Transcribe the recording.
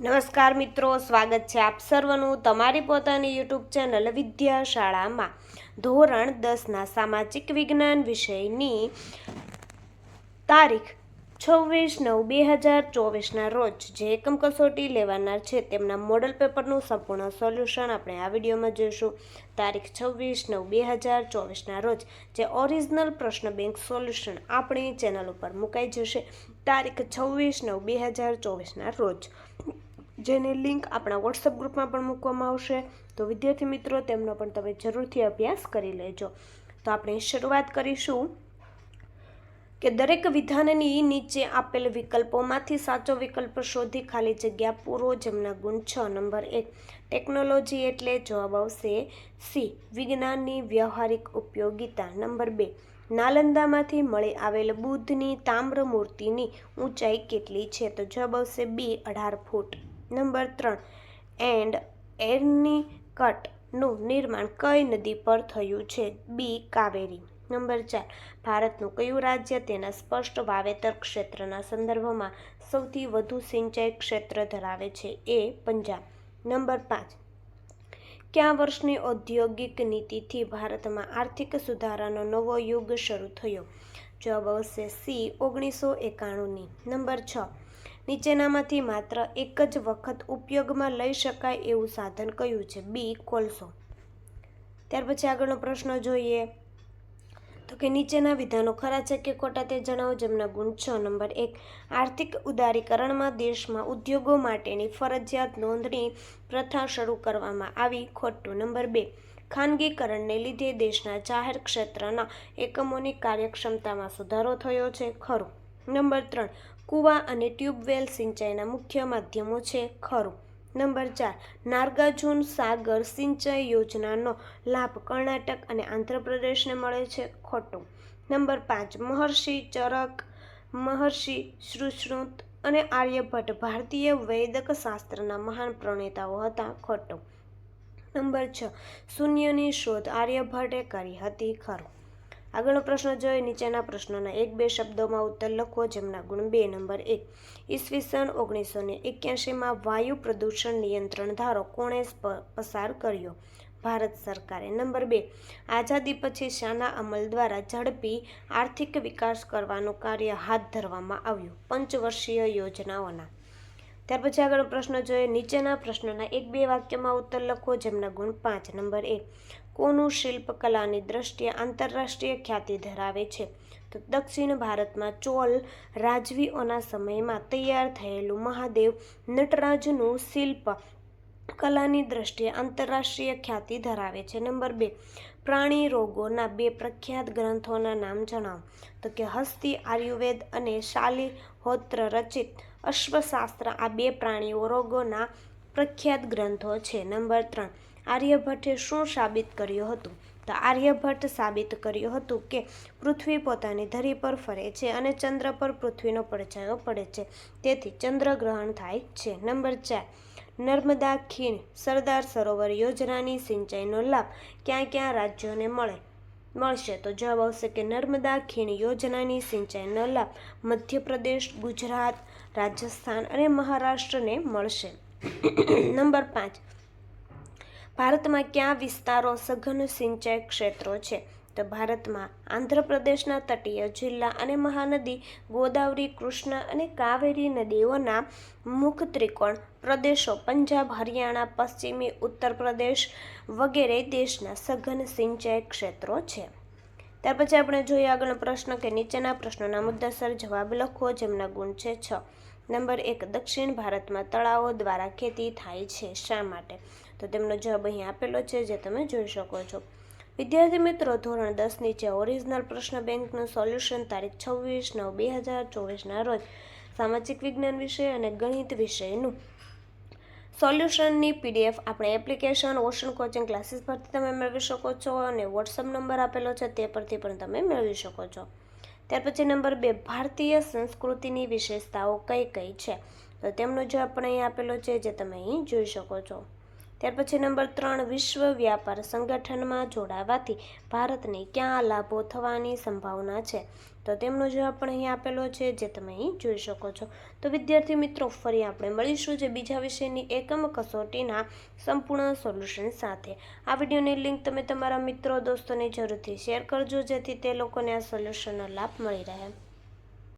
નમસ્કાર મિત્રો, સ્વાગત છે આપ સર્વનું તમારી પોતાની યુટ્યુબ ચેનલ વિદ્યાશાળામાં. ધોરણ દસના સામાજિક વિજ્ઞાન વિષયની તારીખ છવ્વીસ નવ બે હજાર ચોવીસના રોજ જે એકમ કસોટી લેવાનાર છે તેમના મોડલ પેપરનું સંપૂર્ણ સોલ્યુશન આપણે આ વિડીયોમાં જોઈશું. તારીખ છવ્વીસ નવ બે હજાર ચોવીસના રોજ જે ઓરિજિનલ પ્રશ્ન બેંક સોલ્યુશન આપણી ચેનલ ઉપર મુકાઈ જશે. તારીખ છવ્વીસ નવ બે હજાર ચોવીસના રોજ જેની લિંક આપણા વોટ્સઅપ ગ્રુપમાં પણ મૂકવામાં આવશે. તો વિદ્યાર્થી મિત્રો, તેમનો પણ તમે જરૂરથી અભ્યાસ કરી લેજો. તો આપણે શરૂઆત કરીશું કે દરેક વિધાનની નીચે આપેલ વિકલ્પોમાંથી સાચો વિકલ્પ શોધી ખાલી જગ્યા પૂરો, જેમના ગુણ છ, નંબર એક. ટેકનોલોજી એટલે જવાબ આવશે સી, વિજ્ઞાનની વ્યવહારિક ઉપયોગિતા. નંબર બે, નાલંદામાંથી મળી આવેલ બુદ્ધની તામ્ર મૂર્તિની ઊંચાઈ કેટલી છે? તો જવાબ આવશે બી, અઢાર ફૂટ. નંબર ત્રણ. એન્ડ એરની કટનું નિર્માણ કઈ નદી પર થયું છે? બી, કાવેરી. નંબર ચાર. ભારતનું કયું રાજ્ય તેના સ્પષ્ટ વાવેતર ક્ષેત્રના સંદર્ભમાં સૌથી વધુ સિંચાઈ ક્ષેત્ર ધરાવે છે? એ, પંજાબ. નંબર પાંચ. કયા વર્ષની ઔદ્યોગિક નીતિથી ભારતમાં આર્થિક સુધારાનો નવો યુગ શરૂ થયો? જવાબ આવશે સી, ઓગણીસો એકાણુંની. નંબર છ. નીચેનામાંથી માત્ર એક જ વખત ઉપયોગમાં લઈ શકાય એવું સાધન કયું છે? બી, કોલસો. ત્યાર પછી આગળનો પ્રશ્ન જોઈએ. તો કે નીચેના વિધાનો ખરા છે કે ખોટા તે જણાવો જેમના ગુણ છ. નંબર એક, આર્થિક ઉદારીકરણમાં દેશમાં ઉદ્યોગો માટેની ફરજિયાત નોંધણી પ્રથા શરૂ કરવામાં આવી ખોટું. નંબર બે, ખાનગીકરણને લીધે દેશના જાહેર ક્ષેત્રના એકમોની કાર્યક્ષમતામાં સુધારો થયો છે. ખરું. નંબર ત્રણ, કૂવા અને ટ્યુબવેલ સિંચાઈના મુખ્ય માધ્યમો છે ખરું. નંબર ચાર, નાર્ગાજુન સાગર સિંચાઈ યોજનાનો લાભ કર્ણાટક અને આંધ્રપ્રદેશને મળે છે ખોટું. નંબર પાંચ, મહર્ષિ ચરક, મહર્ષિ સુશ્રુત અને આર્યભટ્ટ ભારતીય વૈદક શાસ્ત્રના મહાન પ્રણેતાઓ હતા ખોટું. નંબર છ, શૂન્યની શોધ આર્યભટ્ટે કરી હતી ખરું. આગળનો પ્રશ્ન જોઈએ. નીચેના પ્રશ્નોના એક બે શબ્દોમાં ઉત્તર લખો, જેમના ગુણ બે, નંબર એક. ઈસવીસન ઓગણીસો ને એક્યાસીમાં વાયુ પ્રદૂષણ નિયંત્રણ ધારો કોણે પસાર કર્યો? ભારત સરકારે. નંબર બે. આઝાદી પછી શાના અમલ દ્વારા ઝડપી આર્થિક વિકાસ કરવાનું કાર્ય હાથ ધરવામાં આવ્યું. પંચવર્ષીય યોજનાઓના ત્યાર પછી આગળ પ્રશ્ન જોઈએ નીચેના પ્રશ્નોના એક બે વાક્યમાં ઉત્તર લખો, જેમના ગુણ પાંચ. નંબર એક કોનું શિલ્પકલાની દ્રષ્ટિએ આંતરરાષ્ટ્રીય ખ્યાતિ ધરાવે છે? તો દક્ષિણ ભારતમાં ચોલ રાજવીઓના સમયમાં તૈયાર થયેલું મહાદેવ નટરાજનું શિલ્પ કલાની દ્રષ્ટિએ આંતરરાષ્ટ્રીય ખ્યાતિ ધરાવે છે. નંબર બે, પ્રાણી રોગોના બે પ્રખ્યાત ગ્રંથોના નામ જણાવો. તો કે હસ્તી, આયુર્વેદ અને શાલિહોત્ર રચિત અશ્વશાસ્ત્ર આ બે પ્રાણીઓ રોગોના પ્રખ્યાત ગ્રંથો છે. નંબર ત્રણ, આર્યભટ્ટે શું સાબિત કર્યું હતું? તો આર્યભટ્ટ સાબિત કર્યું હતું કે પૃથ્વી પોતાની ધરી પર ફરે છે અને ચંદ્ર પર પૃથ્વીનો પડછાયો પડે છે. તેથી ચંદ્રગ્રહણ થાય છે. નંબર ચાર, નર્મદા ખીણ સરદાર સરોવર યોજનાની સિંચાઈનો લાભ ક્યાં ક્યાં રાજ્યોને મળે? મળશે. તો જવાબ આવશે કે નર્મદા ખીણ યોજનાની સિંચાઈનો લાભ મધ્યપ્રદેશ, ગુજરાત, રાજસ્થાન અને મહારાષ્ટ્રને મળશે. નંબર પાંચ. ભારતમાં કયા વિસ્તારો સઘન સિંચાઈ ક્ષેત્રો છે? તો ભારતમાં આંધ્રપ્રદેશના તટીય જિલ્લા અને મહાનદી ગોદાવરી, કૃષ્ણ અને કાવેરી નદીઓના મુખ ત્રિકોણ પ્રદેશો પંજાબ, હરિયાણા, પશ્ચિમી ઉત્તર પ્રદેશ વગેરે દેશના સઘન સિંચાઈ ક્ષેત્રો છે. ત્યાર પછી આપણે જોઈએ આગળનો પ્રશ્ન કે નીચેના પ્રશ્નોના મુદ્દાસર જવાબ લખો, જેમના ગુણ છે છ. નંબર એક, દક્ષિણ ભારતમાં તળાવો દ્વારા ખેતી થાય છે શા માટે? તો તેમનો જવાબ અહીં આપેલો છે, જે તમે જોઈ શકો છો. વિદ્યાર્થી મિત્રો, ધોરણ દસ નીચે ઓરિજિનલ પ્રશ્ન બેંકનું સોલ્યુશન તારીખ છવ્વીસ નવ બે હજાર ચોવીસના રોજ સામાજિક વિજ્ઞાન વિષય અને ગણિત વિષયનું સોલ્યુશનની પીડીએફ આપણે એપ્લિકેશન ઓશન કોચિંગ ક્લાસીસ પરથી તમે મેળવી શકો છો અને વોટ્સઅપ નંબર આપેલો છે તે પરથી પણ તમે મેળવી શકો છો. ત્યાર પછી નંબર બે, ભારતીય સંસ્કૃતિની વિશેષતાઓ કઈ કઈ છે? તો તેમનો જવાબ પણ અહીં આપેલો છે, જે તમે અહીં જોઈ શકો છો. ત્યાર પછી નંબર ત્રણ, વિશ્વ વ્યાપાર સંગઠનમાં જોડાવાથી ભારતને ક્યાં લાભો થવાની સંભાવના છે? તો તેમનો જવાબ પણ અહીં આપેલો છે, જે તમે અહીં જોઈ શકો છો. તો વિદ્યાર્થી મિત્રો, ફરી આપણે મળીશું જે બીજા વિષયની એકમ કસોટીના સંપૂર્ણ સોલ્યુશન સાથે. આ વિડીયોની લિંક તમે તમારા મિત્રો, દોસ્તોને જરૂરથી શેર કરજો, જેથી તે લોકોને આ સોલ્યુશનનો લાભ મળી રહે.